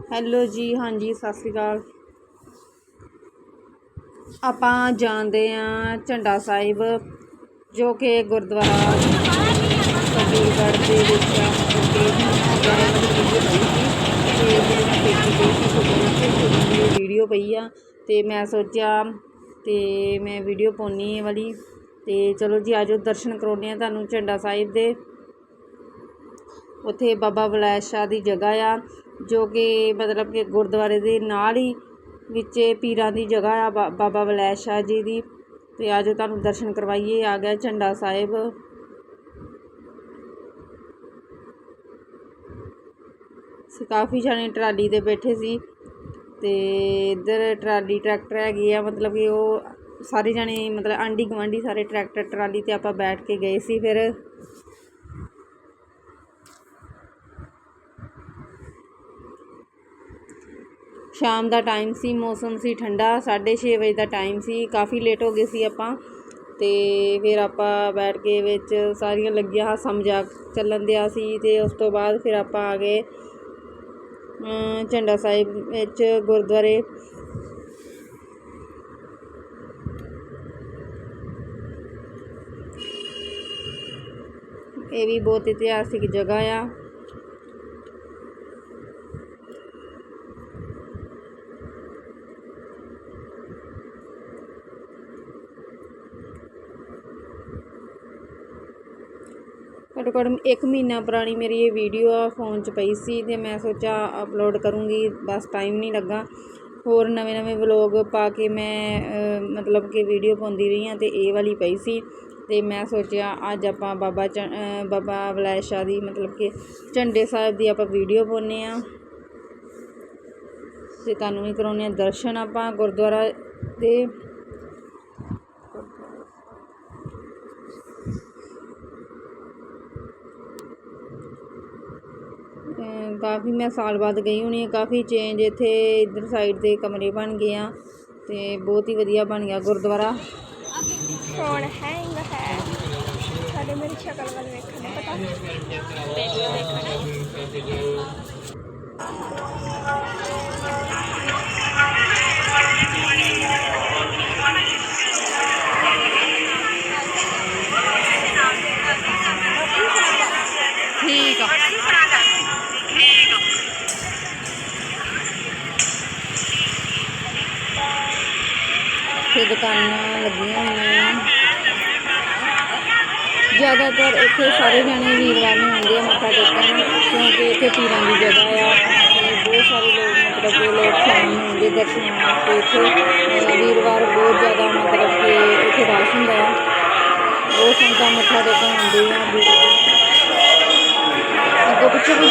Hello ਜੀ, ਹਾਂਜੀ, ਸਤਿ ਸ਼੍ਰੀ ਅਕਾਲ। ਆਪਾਂ ਜਾਣਦੇ ਆ ਝੰਡਾ ਸਾਹਿਬ, ਜੋ ਕਿ ਗੁਰਦੁਆਰਾ ਕਬੀਰਗੜ੍ਹ ਦੇ ਵਿੱਚ ਤੇ ਵੀਡੀਓ ਪਈ ਆ। ਤੇ ਮੈਂ ਸੋਚਿਆ, ਤੇ ਮੈਂ ਵੀਡੀਓ ਪਾਉਣੀ ਇਹ ਵਾਲੀ। ਤੇ ਚਲੋ ਜੀ, ਆਜੋ ਦਰਸ਼ਨ ਕਰਾਉਂਦੇ ਆ ਤੁਹਾਨੂੰ ਝੰਡਾ ਸਾਹਿਬ ਦੇ। ਉੱਥੇ ਬਾਬਾ ਬਲੈਸ਼ ਸ਼ਾਹ ਦੀ ਜਗ੍ਹਾ ਆ। ਜੋ ਕਿ ਮਤਲਬ ਕਿ ਗੁਰਦੁਆਰੇ ਦੇ ਨਾਲ ਹੀ ਵਿੱਚ ਪੀਰਾਂ ਦੀ ਜਗ੍ਹਾ ਆ, ਬਾ- ਬਾਬਾ ਬਲੈਸ਼ ਸ਼ਾਹ ਜੀ ਦੀ। ਅਤੇ ਆ ਆਜੋ ਤੁਹਾਨੂੰ ਦਰਸ਼ਨ ਕਰਵਾਈਏ, ਆ ਗਿਆ ਝੰਡਾ ਸਾਹਿਬ। ਸੀ ਕਾਫੀ ਜਾਣੇ ਟਰਾਲੀ ਤੇ ਬੈਠੇ ਸੀ ਤੇ ਇੱਧਰ ਟਰਾਲੀ ਟਰੈਕਟਰ ਹੈਗੇ ਆ, ਮਤਲਬ ਕਿ ਉਹ ਸਾਰੇ ਜਾਣੇ ਮਤਲਬ ਆਂਢੀ ਗੁਆਂਢੀ ਸਾਰੇ ਟਰੈਕਟਰ ਟਰਾਲੀ ਤੇ ਆਪਾਂ ਬੈਠ ਕੇ ਗਏ ਸੀ ਫਿਰ। ਸ਼ਾਮ ਦਾ ਟਾਈਮ ਸੀ, ਮੌਸਮ ਸੀ ਠੰਡਾ 6:30 ਵਜੇ ਦਾ ਟਾਈਮ ਸੀ, ਕਾਫੀ ਲੇਟ ਹੋ ਗਏ ਸੀ ਆਪਾਂ। ਅਤੇ ਫਿਰ ਆਪਾਂ ਬੈਠ ਕੇ ਵਿੱਚ ਸਾਰੀਆਂ ਲੱਗੀਆਂ ਹਾਸਾ ਮਜ਼ਾਕ ਚੱਲਣ ਦਿਆ ਸੀ ਅਤੇ ਉਸ ਤੋਂ ਬਾਅਦ ਫਿਰ ਆਪਾਂ ਆ ਗਏ ਝੰਡਾ ਸਾਹਿਬ ਵਿੱਚ ਗੁਰਦੁਆਰੇ। ਇਹ ਵੀ ਬਹੁਤ ਇਤਿਹਾਸਿਕ ਜਗ੍ਹਾ ਆ। ਘੱਟੋ ਘੱਟ ਇੱਕ ਮਹੀਨਾ ਪੁਰਾਣੀ ਮੇਰੀ ਇਹ ਵੀਡੀਓ ਆ ਫੋਨ 'ਚ ਪਈ ਸੀ ਤੇ ਮੈਂ ਸੋਚਿਆ ਅਪਲੋਡ ਕਰੂੰਗੀ, ਬਸ ਟਾਈਮ ਨਹੀਂ ਲੱਗਾ। ਹੋਰ ਨਵੇਂ ਨਵੇਂ ਵਲੋਗ ਪਾ ਕੇ ਮੈਂ ਮਤਲਬ ਕਿ ਵੀਡੀਓ ਪਾਉਂਦੀ ਰਹੀ ਹਾਂ ਤੇ ਇਹ ਵਾਲੀ ਪਈ ਸੀ। ਤੇ ਮੈਂ ਸੋਚਿਆ ਅੱਜ ਆਪਾਂ ਬਾਬਾ ਝ ਬਾਬਾ ਬਲੈਸ਼ ਦੀ, ਮਤਲਬ ਕਿ ਝੰਡੇ ਸਾਹਿਬ ਦੀ ਆਪਾਂ ਵੀਡੀਓ ਪਾਉਂਦੇ ਆ ਤੇ ਤੁਹਾਨੂੰ ਵੀ ਕਰਾਉਂਦੇ ਆ ਦਰਸ਼ਨ ਆਪਾਂ ਗੁਰਦੁਆਰਾ ਦੇ। ਕਾਫੀ ਮੈਂ ਸਾਲ ਬਾਅਦ ਗਈ ਹੋਣੀ ਹਾਂ ਕਾਫੀ ਚੇਂਜ ਇੱਥੇ ਇੱਧਰ ਸਾਈਡ ਤੇ ਕਮਰੇ ਬਣ ਗਏ ਆ ਤੇ ਬਹੁਤ ਹੀ ਵਧੀਆ ਬਣ ਗਿਆ ਗੁਰਦੁਆਰਾ। ਫੋਨ ਹੈਂਗ ਹੈ? ਸਾਡੇ ਮੇਰੀ ਸ਼ਕਲ ਵੱਲ ਵੇਖਣ ਦਾ ਪਤਾ। ਵੀਡੀਓ ਵੇਖਣਾ ਤੇ ਦੁਕਾਨਾਂ ਲੱਗੀਆਂ ਹੋਈਆਂ ਆ ਜ਼ਿਆਦਾਤਰ ਇੱਥੇ ਸਾਰੇ ਜਾਣੇ ਵੀਰਵਾਰ ਨੂੰ ਆਉਂਦੇ ਆ, ਮੱਥਾ ਟੇਕਣ, ਕਿਉਂਕਿ ਇੱਥੇ ਪੀਰਾਂ ਦੀ ਜਗ੍ਹਾ ਆ। ਤੇ ਬਹੁਤ ਸਾਰੇ ਲੋਕ ਮਤਲਬ ਕਿ ਲੋਕ ਸ਼ਾਮ ਨੂੰ ਆਉਂਦੇ ਦਰਸ਼ਨ ਵਾਸਤੇ ਇੱਥੇ। ਵੀਰਵਾਰ ਬਹੁਤ ਜ਼ਿਆਦਾ ਮਤਲਬ ਕਿ ਇੱਥੇ ਰਸ਼ ਹੁੰਦਾ ਆ। ਬਹੁਤ ਸੰਗਤਾਂ ਮੱਥਾ ਟੇਕਣ ਆਉਂਦੇ ਆ। ਅੱਗੇ ਪਿੱਛੇ ਵੀ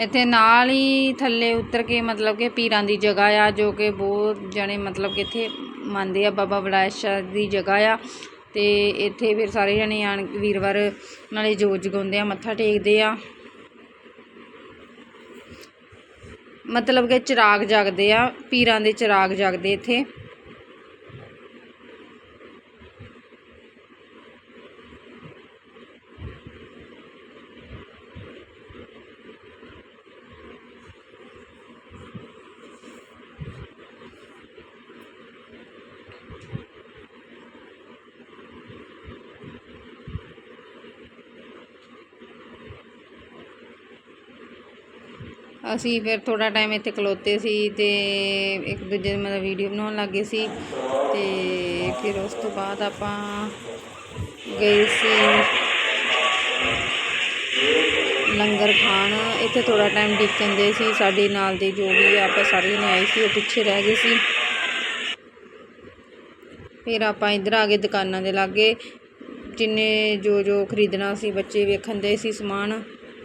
ਇੱਥੇ ਨਾਲ ਹੀ ਥੱਲੇ ਉਤਰ ਕੇ ਮਤਲਬ ਕਿ ਪੀਰਾਂ ਦੀ ਜਗ੍ਹਾ ਆ, ਜੋ ਕਿ ਬਹੁਤ ਜਣੇ ਮਤਲਬ ਕਿ ਇੱਥੇ ਮੰਨਦੇ ਆ, ਬਾਬਾ ਬਲੈਸ਼ ਦੀ ਜਗ੍ਹਾ ਆ। ਤੇ ਇੱਥੇ ਫਿਰ ਸਾਰੇ ਜਣੇ ਆਣ ਵੀਰਵਾਰ ਨਾਲੇ ਜੋਤ ਜਗਾਉਂਦੇ ਆ, ਮੱਥਾ ਟੇਕਦੇ ਆ। ਮਤਲਬ ਕਿ ਚਿਰਾਗ ਜਗਦੇ ਆ, ਪੀਰਾਂ ਦੇ ਚਿਰਾਗ ਜਗਦੇ ਇੱਥੇ। ਅਸੀਂ ਫਿਰ ਥੋੜਾ ਟਾਈਮ ਇੱਥੇ ਖਲੋਤੇ ਸੀ ਤੇ ਇੱਕ ਦੂਜੇ ਦੀ ਮਤਲਬ ਵੀਡੀਓ ਬਣਾਉਣ ਲੱਗੇ ਸੀ ਤੇ ਫਿਰ ਉਸ ਤੋਂ ਬਾਅਦ ਆਪਾਂ ਗਏ ਸੀ ਲੰਗਰ ਖਾਣ। ਇੱਥੇ ਥੋੜਾ ਟਾਈਮ ਡਿੱਕਣ ਦੇ ਸੀ। ਸਾਡੇ ਨਾਲ ਦੇ ਜੋ ਵੀ ਆਪਾਂ ਸਾਰੇ ਨੇ ਆਏ ਸੀ, ਉਹ ਪਿੱਛੇ ਰਹਿ ਗਏ ਸੀ। ਫਿਰ ਆਪਾਂ ਇੱਧਰ ਆ ਗਏ ਦੁਕਾਨਾਂ ਦੇ ਲਾਗੇ। ਜਿੰਨੇ ਜੋ ਜੋ ਖਰੀਦਣਾ ਸੀ, ਬੱਚੇ ਵੇਖਣ ਦੇ ਸੀ ਸਮਾਨ।